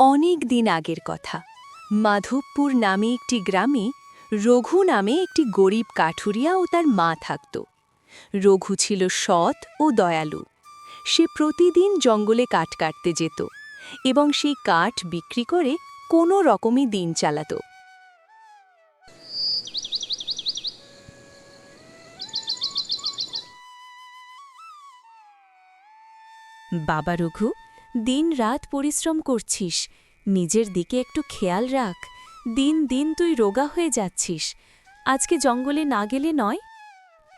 অনেক দিন আগের কথা। মাধবপুর নামে একটি গ্রামে রঘু নামে একটি গরিব কাঠুরিয়া ও তার মা থাকত। রঘু ছিল সৎ ও দয়ালু। সে প্রতিদিন জঙ্গলে কাঠ কাটতে যেত এবং সেই কাঠ বিক্রি করে কোনো রকমই দিন চালাত। বাবা রঘু দিন রাত পরিশ্রম করছিস নিজের দিকে একটু খেয়াল রাখ। দিন দিন তুই রোগা হয়ে যাচ্ছিস। আজকে জঙ্গলে না গেলে নয়?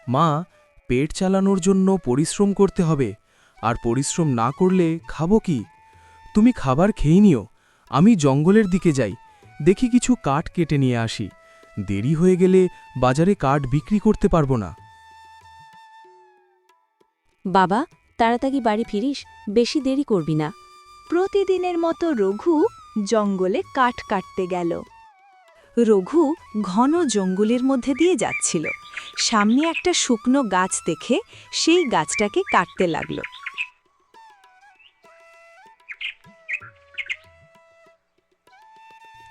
মা পেট চালানোর জন্য পরিশ্রম করতে হবে। আর পরিশ্রম না করলে খাব কি? তুমি খাবার খেয়ে নিও। আমি জঙ্গলের দিকে যাই। দেখি কিছু কাঠ কেটে নিয়ে আসি। দেরি হয়ে গেলে বাজারে কাঠ বিক্রি করতে পারব না। বাবা তাড়াতাড়ি বাড়ি ফিরিস। বেশি দেরি করবি না। প্রতিদিনের মতো রঘু জঙ্গলে কাঠ কাটতে গেল। রঘু ঘন জঙ্গলের মধ্যে দিয়ে যাচ্ছিল। সামনে একটা শুকনো গাছ দেখে সেই গাছটাকে কাটতে লাগল।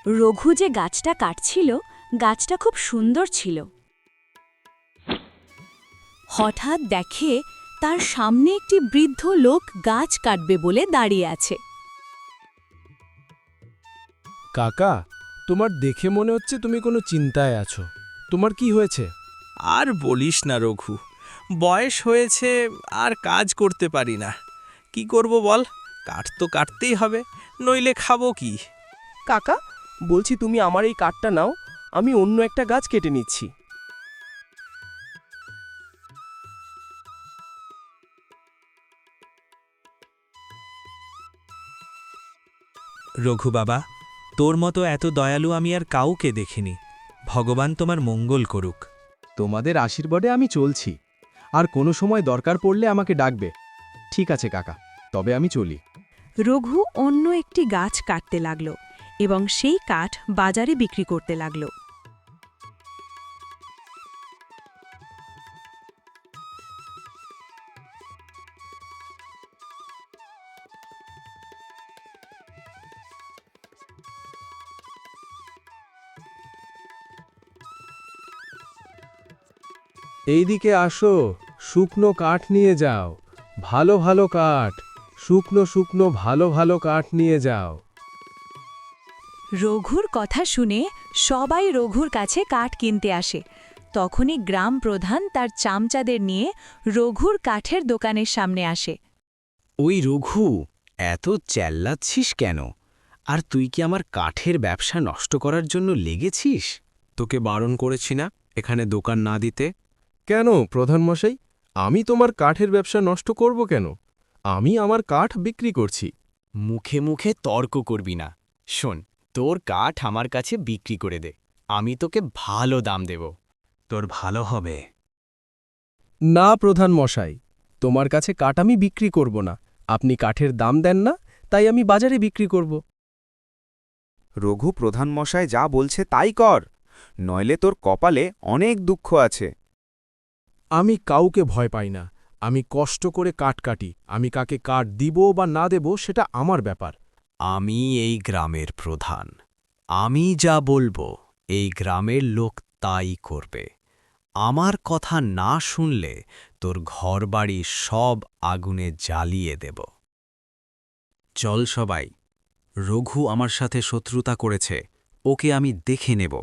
রঘু যে গাছটা কাটছিল, গাছটা খুব সুন্দর ছিল। হঠাৎ দেখে তার সামনে একটি বৃদ্ধ লোক গাছ কাটবে বলে দাঁড়িয়ে আছে। কাকা তোমার দেখে মনে হচ্ছে তুমি কোনো চিন্তায় আছো। তোমার কি হয়েছে? আর বলিস না রঘু বয়স হয়েছে আর কাজ করতে পারি না। কি করব বল কাঠ তো কাটতেই হবে নইলে খাব কি? কাকা বলছি তুমি আমার এই কাঠটা নাও আমি অন্য একটা গাছ কেটে নিচ্ছি। রঘু বাবা তোর মতো এত দয়ালু আমি আর কাউকে দেখিনি। ভগবান তোমার মঙ্গল করুক। তোমাদের আশীর্বাদে আমি চলছি। আর কোনো সময় দরকার পড়লে আমাকে ডাকবে। ঠিক আছে কাকা। তবে আমি চলি। রঘু অন্য একটি গাছ কাটতে লাগল এবং সেই কাঠ বাজারে বিক্রি করতে লাগল। এইদিকে আসো শুকনো কাঠ নিয়ে যাও ভালো ভালো কাঠ শুকনো শুকনো ভালো ভালো কাঠ নিয়ে যাও। রঘুর কথা শুনে সবাই রঘুর কাছে কাঠ কিনতে আসে। তখনই গ্রাম প্রধান তার চামচাদের নিয়ে রঘুর কাঠের দোকানের সামনে আসে। ওই রঘু এত চেল্লাচ্ছিস কেন? আর তুই কি আমার কাঠের ব্যবসা নষ্ট করার জন্য লেগেছিস? তোকে বারণ করেছি না এখানে দোকান না দিতে? কেন প্রধানমশাই? আমি তোমার কাঠের ব্যবসা নষ্ট করব কেন? আমি আমার কাঠ বিক্রি করছি। মুখে মুখে তর্ক করবি না। শোন তোর কাঠ আমার কাছে বিক্রি করে দে। আমি তোকে ভালো দাম দেব। তোর ভালো হবে। না প্রধান মশাই তোমার কাছে কাঠ আমি বিক্রি করব না। আপনি কাঠের দাম দেন না তাই আমি বাজারে বিক্রি করব। রঘু প্রধানমশাই যা বলছে তাই কর। নইলে তোর কপালে অনেক দুঃখ আছে। আমি কাউকে ভয় পাই না। আমি কষ্ট করে কাঠ কাটি। আমি কাকে কাঠ দিব বা না দেব সেটা আমার ব্যাপার। আমি এই গ্রামের প্রধান। আমি যা বলব, এই গ্রামের লোক তাই করবে। আমার কথা না শুনলে তোর ঘরবাড়ি সব আগুনে জ্বালিয়ে দেব। চল সবাই, রঘু আমার সাথে শত্রুতা করেছে, ওকে আমি দেখে নেব।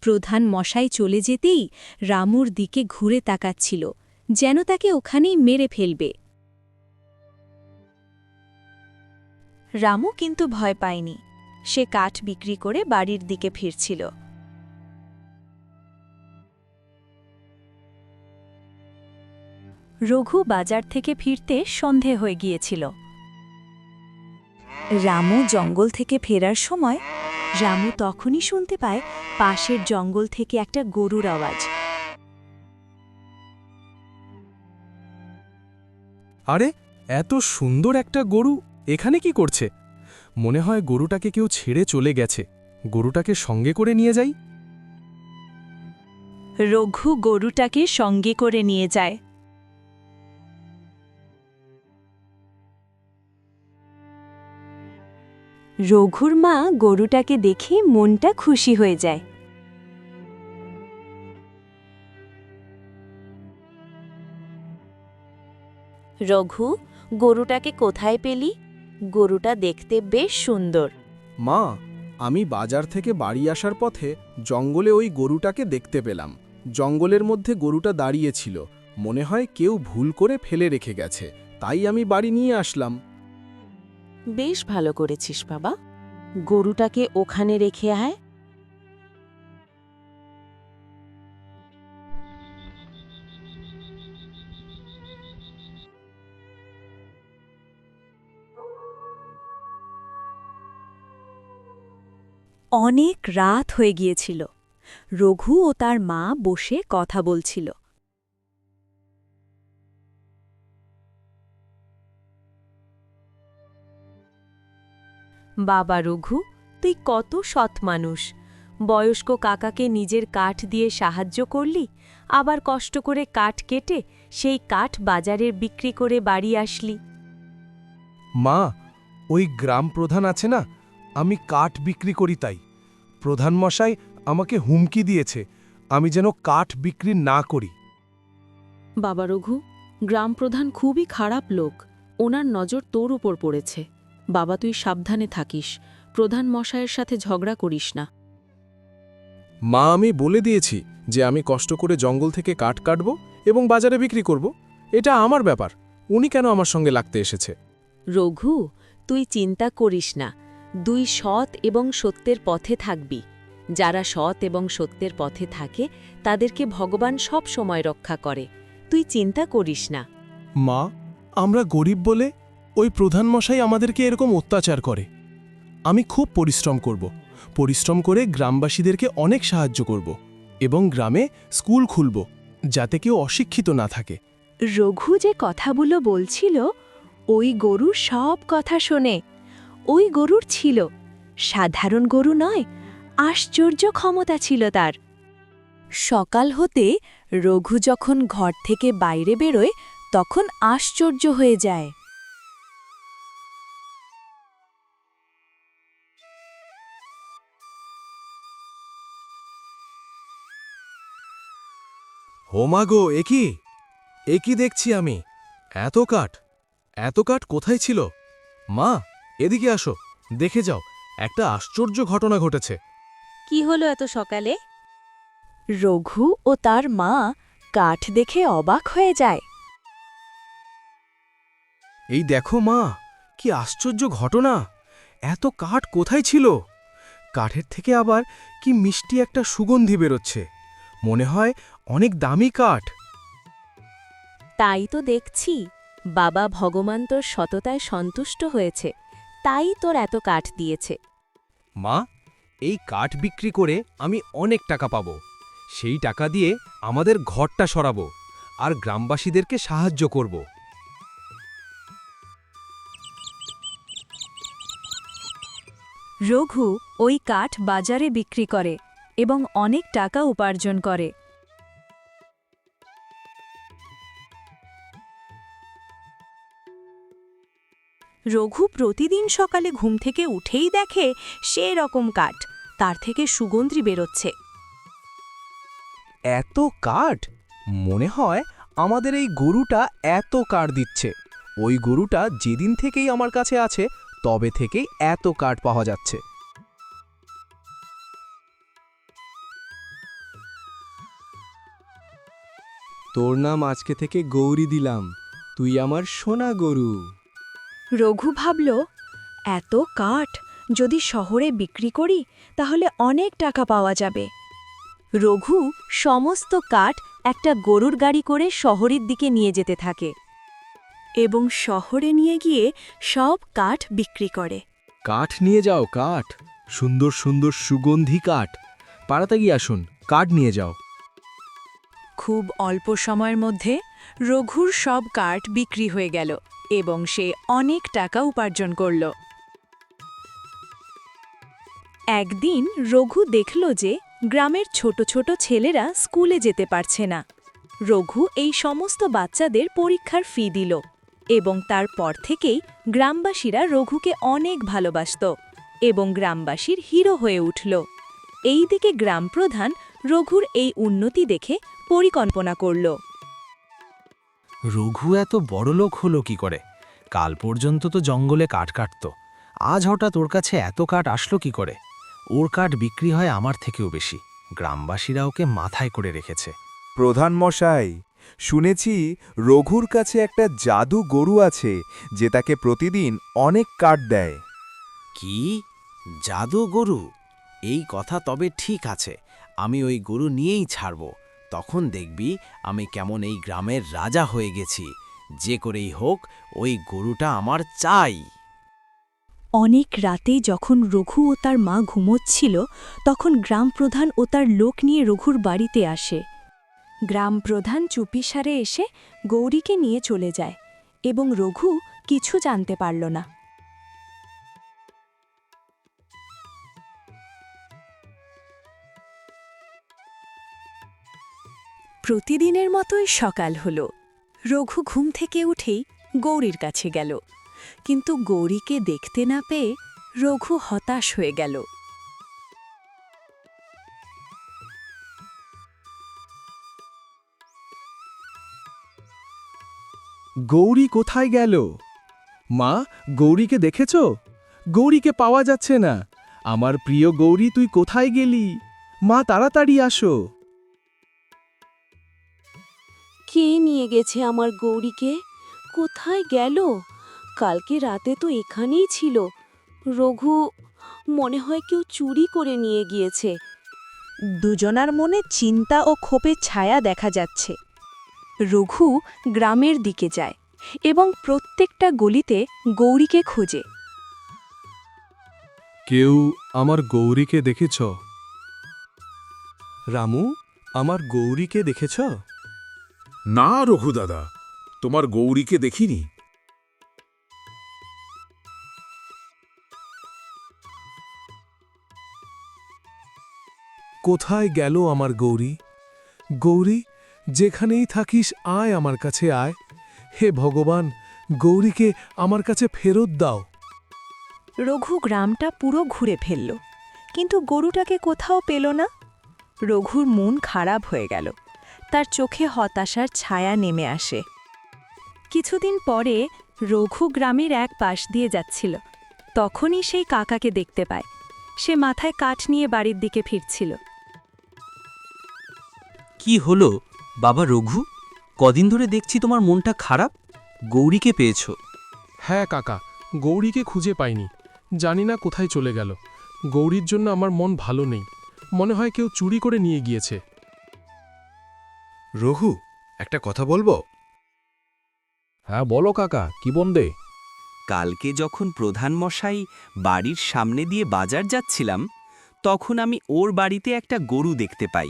প্রধান মশাই চলে যেতেই রামুর দিকে ঘুরে তাকাচ্ছিল, যেন তাকে ওখানেই মেরে ফেলবে। রামু কিন্তু ভয় পায়নি, সে কাঠ বিক্রি করে বাড়ির দিকে ফিরছিল। রঘু বাজার থেকে ফিরতে সন্ধে হয়ে গিয়েছিল। রামু জঙ্গল থেকে ফেরার সময় রামু তখনই শুনতে পায় পাশের জঙ্গল থেকে একটা গরুর আওয়াজ। আরে এত সুন্দর একটা গরু এখানে কি করছে? মনে হয় গরুটাকে কেউ ছেড়ে চলে গেছে। গরুটাকে সঙ্গে করে নিয়ে যাই। রঘু গরুটাকে সঙ্গে করে নিয়ে যায়। রঘুর মা গরুটাকে দেখে মনটা খুশি হয়ে যায়। রঘু, গরুটাকে কোথায় পেলি? গরুটা দেখতে বেশ সুন্দর। মা, আমি বাজার থেকে বাড়ি আসার পথে জঙ্গলে ওই গরুটাকে দেখতে পেলাম। জঙ্গলের মধ্যে গরুটা দাঁড়িয়েছিল মনে হয় কেউ ভুল করে ফেলে রেখে গেছে। তাই আমি বাড়ি নিয়ে আসলাম। বেশ ভালো করেছিস বাবা। গরুটাকে ওখানে রেখে আয়। অনেক রাত হয়ে গিয়েছিল। রঘু ও তার মা বসে কথা বলছিল। বাবা রঘু তুই কত সৎ মানুষ। বয়স্ক কাকাকে নিজের কাঠ দিয়ে সাহায্য করলি আবার কষ্ট করে কাঠ কেটে সেই কাঠ বাজারের বিক্রি করে বাড়ি আসলি। মা ওই গ্রাম প্রধান আছে না আমি কাঠ বিক্রি করি তাই। প্রধান মশাই আমাকে হুমকি দিয়েছে আমি যেন কাঠ বিক্রি না করি। বাবা রঘু গ্রাম প্রধান খুবই খারাপ লোক ওনার নজর তোর উপর পড়েছে। বাবা তুই সাবধানে থাকিস প্রধান মশায়ের সাথে ঝগড়া করিস না। মা আমি বলে দিয়েছি যে আমি কষ্ট করে জঙ্গল থেকে কাঠ কাটব এবং বাজারে বিক্রি করব। এটা আমার ব্যাপার। উনি কেন আমার সঙ্গে লাগতে এসেছে? রঘু তুই চিন্তা করিস না। দুই সৎ এবং সত্যের পথে থাকবি। যারা সৎ এবং সত্যের পথে থাকে তাদেরকে ভগবান সব সময় রক্ষা করে। তুই চিন্তা করিস না। মা আমরা গরিব বলে ওই প্রধান মশাই আমাদেরকে এরকম অত্যাচার করে। আমি খুব পরিশ্রম করব। পরিশ্রম করে গ্রামবাসীদেরকে অনেক সাহায্য করব এবং গ্রামে স্কুল খুলব যাতে কেউ অশিক্ষিত না থাকে। রঘু যে কথাগুলো বলছিল, ওই গরু সব কথা শোনে। ওই গরুর ছিল, সাধারণ গরু নয়, আশ্চর্য ক্ষমতা ছিল তার। সকাল হতে রঘু যখন ঘর থেকে বাইরে বেরোয়, তখন আশ্চর্য হয়ে যায়। হোমা গো একই একই দেখছি আমি? এত কাঠ। এত কাঠ কোথায় ছিল? মা এদিকে আসো দেখে যাও একটা আশ্চর্য ঘটনা ঘটেছে। কি হলো এত সকালে? রঘু ও তার মা কাঠ দেখে অবাক হয়ে যায়। এই দেখো মা কি আশ্চর্য ঘটনা। এত কাঠ কোথায় ছিল? কাঠের থেকে আবার কি মিষ্টি একটা সুগন্ধি বেরোচ্ছে। মনে হয় অনেক দামি কাঠ। তাই তো দেখছি বাবা ভগবান তোর সততায় সন্তুষ্ট হয়েছে তাই তোর এত কাঠ দিয়েছে। মা এই কাঠ বিক্রি করে আমি অনেক টাকা পাব। সেই টাকা দিয়ে আমাদের ঘরটা সরাবো আর গ্রামবাসীদেরকে সাহায্য করব। রঘু ওই কাঠ বাজারে বিক্রি করে এবং অনেক টাকা উপার্জন করে। রঘু প্রতিদিন সকালে ঘুম থেকে উঠেই দেখে সে রকম কাঠ, তার থেকে সুগন্ধি বেরোচ্ছে। এত কাঠ? মনে হয় আমাদের এই গরুটা এত কাঠ দিচ্ছে। ওই গরুটা যেদিন থেকেই আমার কাছে আছে, তবে থেকেই এত কাঠ পাওয়া যাচ্ছে। তোর নাম আজকে থেকে গৌরী দিলাম। তুই আমার সোনা গরু। রঘু ভাবল এত কাঠ যদি শহরে বিক্রি করি তাহলে অনেক টাকা পাওয়া যাবে। রঘু সমস্ত কাঠ একটা গরুর গাড়ি করে শহরের দিকে নিয়ে যেতে থাকে এবং শহরে নিয়ে গিয়ে সব কাঠ বিক্রি করে। কাঠ নিয়ে যাও কাঠ। সুন্দর সুন্দর সুগন্ধি কাঠ। পাড়াতে গিয়ে আসুন কাঠ নিয়ে যাও। খুব অল্প সময়ের মধ্যে রঘুর সব কাঠ বিক্রি হয়ে গেল। এবং সে অনেক টাকা উপার্জন করল। একদিন রঘু দেখল যে গ্রামের ছোট ছোট ছেলেরা স্কুলে যেতে পারছে না। রঘু এই সমস্ত বাচ্চাদের পরীক্ষার ফি দিল এবং তারপর থেকেই গ্রামবাসীরা রঘুকে অনেক ভালোবাসত এবং গ্রামবাসীর হিরো হয়ে উঠল। এইদিকে গ্রামপ্রধান রঘুর এই উন্নতি দেখে পরিকল্পনা করল। রঘু এত বড় লোক হলো কি করে? কাল পর্যন্ত তো জঙ্গলে কাঠ কাটত। আজ হঠাৎ ওর কাছে এত কাঠ আসলো কি করে? ওর কাঠ বিক্রি হয় আমার থেকেও বেশি। গ্রামবাসীরা ওকে মাথায় করে রেখেছে। প্রধান মশাই শুনেছি রঘুর কাছে একটা জাদু গরু আছে যে তাকে প্রতিদিন অনেক কাঠ দেয়। কি? জাদু গরু? এই কথা তবে ঠিক আছে। আমি ওই গরু নিয়েই ছাড়ব। তখন দেখবি আমি কেমন এই গ্রামের রাজা হয়ে গেছি। যে করেই হোক, ওই গরুটা আমার চাই। অনেক রাতে যখন রঘু ও তার মা ঘুমোচ্ছিল, তখন গ্রামপ্রধান ও তার লোক নিয়ে রঘুর বাড়িতে আসে। গ্রাম গ্রামপ্রধান চুপিসারে এসে গৌরীকে নিয়ে চলে যায় এবং রঘু কিছু জানতে পারল না। প্রতিদিনের মতোই সকাল হল। রঘু ঘুম থেকে উঠেই গৌরীর কাছে গেল। কিন্তু গৌরীকে দেখতে না পেয়ে রঘু হতাশ হয়ে গেল। গৌরী কোথায় গেল? মা, গৌরীকে দেখেছ? গৌরীকে পাওয়া যাচ্ছে না। আমার প্রিয় গৌরী, তুই কোথায় গেলি? মা, তাড়াতাড়ি আসো। কে নিয়ে গেছে আমার গৌরীকে? কোথায় গেল? কালকে রাতে তো এখানেই ছিল। রঘু মনে হয় কেউ চুরি করে নিয়ে গিয়েছে। দুজনার মনে চিন্তা ও ক্ষোভের ছায়া দেখা যাচ্ছে। রঘু গ্রামের দিকে যায় এবং প্রত্যেকটা গলিতে গৌরীকে খোঁজে। কেউ আমার গৌরীকে দেখেছ? রামু আমার গৌরীকে দেখেছ? না রঘু দাদা তোমার গৌরীকে দেখিনি। কোথায় গেল আমার গৌরী? গৌরী যেখানেই থাকিস আয় আমার কাছে আয়। হে ভগবান গৌরীকে আমার কাছে ফেরত দাও। রঘু গ্রামটা পুরো ঘুরে ফেলল কিন্তু গরুটাকে কোথাও পেল না। রঘুর মন খারাপ হয়ে গেল। তার চোখে হতাশার ছায়া নেমে আসে। কিছুদিন পরে রঘু গ্রামের এক পাশ দিয়ে যাচ্ছিল। তখনই সেই কাকাকে দেখতে পায়। সে মাথায় কাঠ নিয়ে বাড়ির দিকে ফিরছিল। কি হলো? বাবা রঘু কদিন ধরে দেখছি তোমার মনটা খারাপ। গৌরীকে পেয়েছ। হ্যাঁ কাকা গৌরীকে খুঁজে পাইনি। জানি না কোথায় চলে গেল। গৌরীর জন্য আমার মন ভালো নেই। মনে হয় কেউ চুরি করে নিয়ে গিয়েছে। রঘু একটা কথা বলব? হ্যাঁ বলো কাকা কি বন্দে? কালকে যখন প্রধান মশাই বাড়ির সামনে দিয়ে বাজার যাচ্ছিলাম তখন আমি ওর বাড়িতে একটা গরু দেখতে পাই।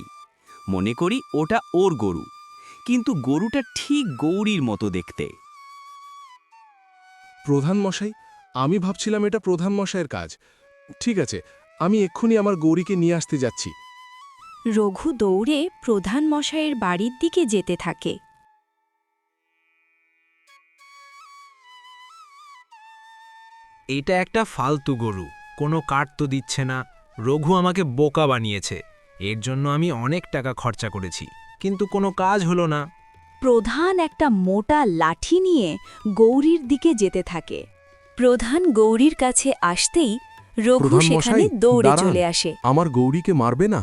মনে করি ওটা ওর গরু কিন্তু গরুটা ঠিক গৌরীর মতো দেখতে। প্রধান মশাই আমি ভাবছিলাম এটা প্রধান মশাইয়ের কাজ। ঠিক আছে আমি এক্ষুনি আমার গৌরীকে নিয়ে আসতে যাচ্ছি। রঘু দৌড়ে প্রধান মশাইয়ের বাড়ির দিকে যেতে থাকে। এটা একটা ফালতু গরু কোনো কাঠ তো দিচ্ছে না। রঘু আমাকে বোকা বানিয়েছে এর জন্য আমি অনেক টাকা খরচা করেছি কিন্তু কোনো কাজ হলো না। প্রধান একটা মোটা লাঠি নিয়ে গৌরীর দিকে যেতে থাকে। প্রধান গৌরীর কাছে আসতেই রঘু সেখানে দৌড়ে চলে আসে। আমার গৌরীকে মারবে না?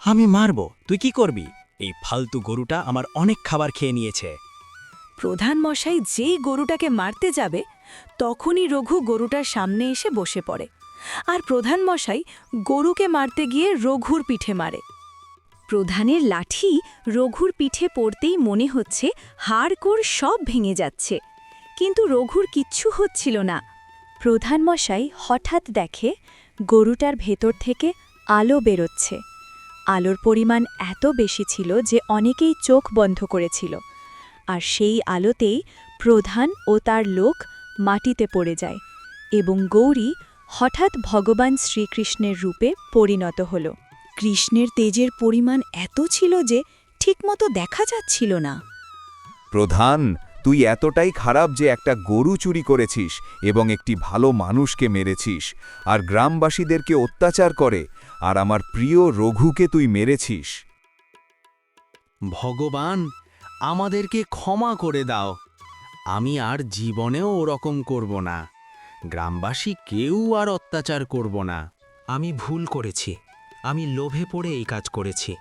আমি মারব। তুই কি করবি? এই ফালতু গরুটা আমার অনেক খাবার খেয়ে নিয়েছে। প্রধান মশাই যেই গরুটাকে মারতে যাবে, তখনই রঘু গরুটার সামনে এসে বসে পড়ে। আর প্রধান মশাই গরুকে মারতে গিয়ে রঘুর পিঠে মারে। প্রধানের লাঠি রঘুর পিঠে পড়তেই মনে হচ্ছে হাড়কোড় সব ভেঙে যাচ্ছে। কিন্তু রঘুর কিচ্ছু হচ্ছিল না। প্রধান মশাই হঠাৎ দেখে গরুটার ভেতর থেকে আলো বেরোচ্ছে। আলোর পরিমাণ এত বেশি ছিল যে অনেকেই চোখ বন্ধ করেছিল। আর সেই আলোতেই প্রধান ও তার লোক মাটিতে পড়ে যায় এবং গৌরী হঠাৎ ভগবান শ্রীকৃষ্ণের রূপে পরিণত হল। কৃষ্ণের তেজের পরিমাণ এত ছিল যে ঠিকমতো দেখা যাচ্ছিল না। প্রধান, তুই এতটাই খারাপ যে একটা গরু চুরি করেছিস এবং একটি ভালো মানুষকে মেরেছিস, আর গ্রামবাসীদেরকে অত্যাচার করে আর আমার প্রিয় রঘুকে তুই মেরেছিস। ভগবান আমাদেরকে ক্ষমা করে দাও। আমি আর জীবনেও ওরকম করব না। গ্রামবাসী কেউ আর অত্যাচার করব না। আমি ভুল করেছি। আমি লোভে পড়ে এই কাজ করেছি।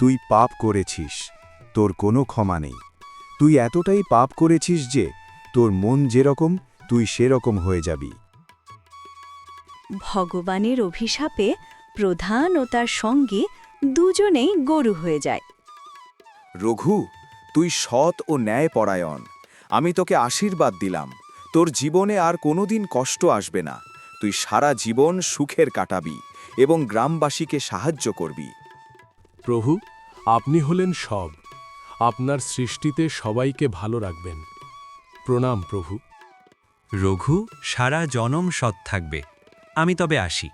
তুই পাপ করেছিস। তোর কোনো ক্ষমা নেই। তুই এতটাই পাপ করেছিস যে তোর মন যেরকম তুই সেরকম হয়ে যাবি। ভগবানের অভিশাপে প্রধান ও তার সঙ্গে দুজনেই গরু হয়ে যায়। রঘু তুই সৎ ও ন্যায় পরায়ণ আমি তোকে আশীর্বাদ দিলাম। তোর জীবনে আর কোনোদিন কষ্ট আসবে না। তুই সারা জীবন সুখের কাটাবি এবং গ্রামবাসীকে সাহায্য করবি। প্রভু আপনি হলেন সব। আপনার সৃষ্টিতে সবাইকে ভালো রাখবেন। প্রণাম প্রভু। রঘু সারা জনম সৎ থাকবে। আমি তবে আসি।